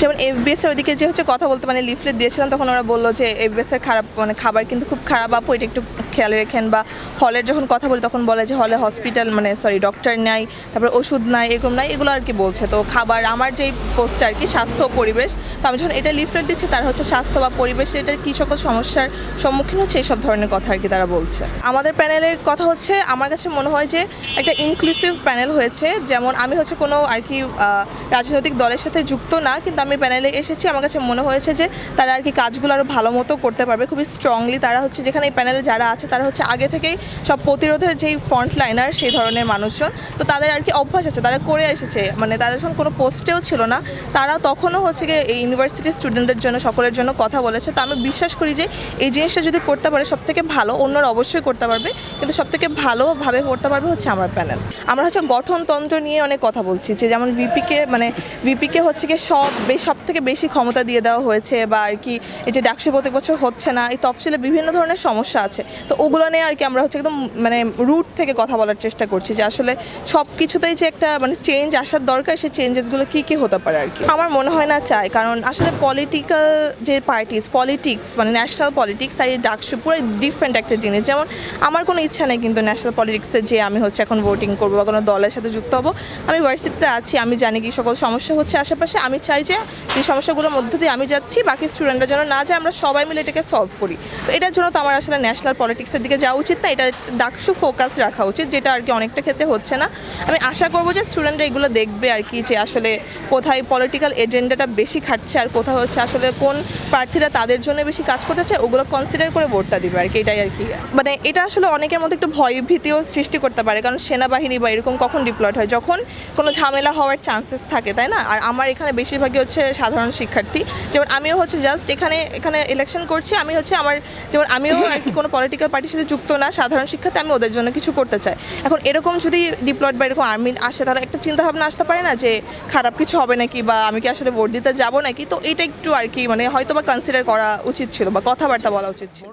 যেমন এফবিএস এর ওদিকে যে হচ্ছে কথা বলতে মানে লিফলেট দিয়েছিলাম, তখন ওরা বলল যে এফবিএস এর খারাপ মানে খাবার কিন্তু খুব খারাপ, আপু, এটা একটু খেয়াল রেখেন। বা হলের যখন কথা বলি, তখন বলে যে হলে হসপিটাল মানে সরি ডক্টর নাই, তারপরে ওষুধ নাই, এরকম নাই, এগুলো আর কি বলছে। তো খাবার, আমার যেই পোস্টটা আর কি, স্বাস্থ্য পরিবেশ, তো আমি যখন এটা লিফলেট দিচ্ছি, তারা হচ্ছে স্বাস্থ্য বা পরিবেশ, এটার কী সকল সমস্যার সম্মুখীন হচ্ছে এইসব ধরনের কথা আর কি তারা বলছে। আমাদের প্যানেলের কথা হচ্ছে, আমার কাছে মনে হয় যে একটা ইনক্লুসিভ প্যানেল হয়েছে, যেমন আমি হচ্ছে কোনো আর কি রাজনৈতিক দলের সাথে যুক্ত না, কিন্তু আমি প্যানেলে এসেছি, আমার কাছে মনে হয়েছে যে তারা আর কি কাজগুলো আরও ভালো মতো করতে পারবে। খুবই স্ট্রংলি তারা হচ্ছে যেখানে এই প্যানেলে যারা আছে, তারা হচ্ছে আগে থেকেই সব প্রতিরোধের যেই ফ্রন্ট লাইনার সেই ধরনের মানুষজন। তো তাদের আর কি অভ্যাস আছে, তারা করে এসেছে। মানে তাদের যখন কোনো পোস্টেও ছিল না, তারা তখনও হচ্ছে গিয়ে এই ইউনিভার্সিটির স্টুডেন্টদের জন্য, সকলের জন্য কথা বলেছে। তো আমি বিশ্বাস করি যে এই জিনিসটা যদি করতে পারে সব থেকে ভালো অন্যরা অবশ্যই করতে পারবে। কিন্তু সব থেকে ভালোভাবে করতে পারবে হচ্ছে আমার প্যানেল আমরা হচ্ছে গঠনতন্ত্র নিয়ে অনেক কথা বলছি, যে যেমন ভিপিকে মানে ভিপিকে হচ্ছে গিয়ে সব সব থেকে বেশি ক্ষমতা দিয়ে দেওয়া হয়েছে বা আর কি এই যে ডাকসু প্রত্যেক বছর হচ্ছে না, এই তফসিলে বিভিন্ন ধরনের সমস্যা আছে। তো ওগুলো নিয়ে আর কি আমরা হচ্ছে একদম মানে রুট থেকে কথা বলার চেষ্টা করছি যে আসলে সব কিছুতেই যে একটা মানে চেঞ্জ আসার দরকার, সেই চেঞ্জেসগুলো কী কী হতে পারে আর কি। আমার মনে হয় না চাই, কারণ আসলে পলিটিক্যাল যে পার্টিস পলিটিক্স মানে ন্যাশনাল পলিটিক্স আর এই ডাকসু পুরো ডিফারেন্ট একটা জিনিস। যেমন আমার কোনো ইচ্ছা নেই কিন্তু ন্যাশনাল পলিটিক্সে যে আমি হচ্ছে এখন ভোটিং করব বা কোনো দলের সাথে যুক্ত হব। আমি ভার্সিটিতে আছি, আমি জানি কি সকল সমস্যা হচ্ছে। আশেপাশে আমি চাই যে এই সমস্যাগুলোর মধ্য দিয়ে আমি যাচ্ছি, বাকি স্টুডেন্টরা যেন না যায়, আমরা সবাই মিলে এটাকে সলভ করি। তো এটার জন্য তো আমার আসলে ন্যাশনাল পলিটিক্সের দিকে যাওয়া উচিত না, এটা ডাকসু ফোকাস রাখা উচিত, যেটা আর কি অনেকটা ক্ষেত্রে হচ্ছে না। আমি আশা করব যে স্টুডেন্টরা এগুলো দেখবে আর কি, যে আসলে কোথায় পলিটিক্যাল এজেন্ডাটা বেশি খাটছে আর কোথাও হচ্ছে, আসলে কোন প্রার্থীরা তাদের জন্য বেশি কাজ করতে চায়, ওগুলো কনসিডার করে ভোটটা দিবে আর কি, এটাই আর কি। মানে এটা আসলে অনেকের মধ্যে একটু ভয় ভীতিও সৃষ্টি করতে পারে, কারণ সেনাবাহিনী বা এরকম কখন ডিপ্লয়েড হয়, যখন কোনো ঝামেলা হওয়ার চান্সেস থাকে, তাই না? আর আমার এখানে বেশিরভাগই হচ্ছে সাধারণ শিক্ষার্থী। যেমন আমিও হচ্ছে জাস্ট এখানে এখানে ইলেকশন করছি, আমি হচ্ছে আমার, যেমন আমিও আর কি কোনো পলিটিক্যাল পার্টির সাথে যুক্ত না, সাধারণ শিক্ষার্থী আমি ওদের জন্য কিছু করতে চাই। এখন এরকম যদি ডিপ্লয়েড বা এরকম আর্মি আসে, তাহলে একটা চিন্তাভাবনা আসতে পারে না যে খারাপ কিছু হবে নাকি বা আমি কি আসলে ভোট দিতে যাব নাকি? তো এটা একটু আর কি মানে হয়তো বা কনসিডার করা উচিত ছিল বা কথাবার্তা বলা উচিত ছিল।